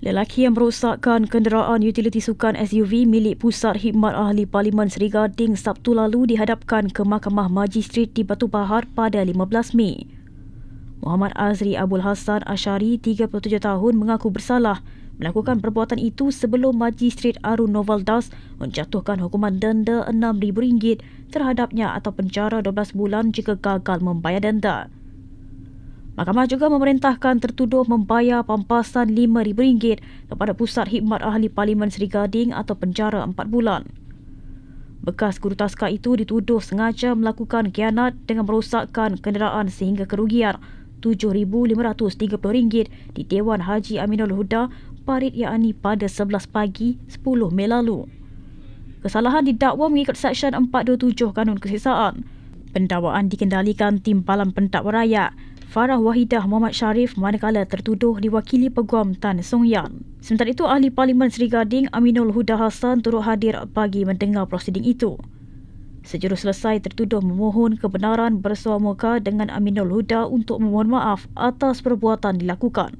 Lelaki yang merosakkan kenderaan utiliti sukan SUV milik Pusat Khidmat Ahli Parlimen Seri Gading Sabtu lalu dihadapkan ke Mahkamah Magistrat di Batu Bahar pada 15 Mei. Muhammad Azri Abdul Hassan Ashari, 37 tahun, mengaku bersalah melakukan perbuatan itu sebelum Magistrat Arun Novaldas menjatuhkan hukuman denda RM6,000 terhadapnya atau penjara 12 bulan jika gagal membayar denda. Mahkamah juga memerintahkan tertuduh membayar pampasan RM5,000 kepada Pusat Khidmat Ahli Parlimen Seri Gading atau penjara 4 bulan. Bekas guru taska itu dituduh sengaja melakukan kianat dengan merosakkan kenderaan sehingga kerugian RM7,530 di Dewan Haji Aminul Huda Parit yakni pada 11 pagi 10 Mei lalu. Kesalahan didakwa mengikut Seksyen 427 Kanun Kesiksaan. Pendakwaan dikendalikan Timbalan Pendakwa Rakyat Farah Wahidah Muhammad Sharif manakala tertuduh diwakili Peguam Tan Song Yan. Sementara itu, Ahli Parlimen Seri Gading Aminul Huda Hassan turut hadir bagi mendengar prosiding itu. Sejurus selesai tertuduh memohon kebenaran bersua muka dengan Aminul Huda untuk memohon maaf atas perbuatan dilakukan.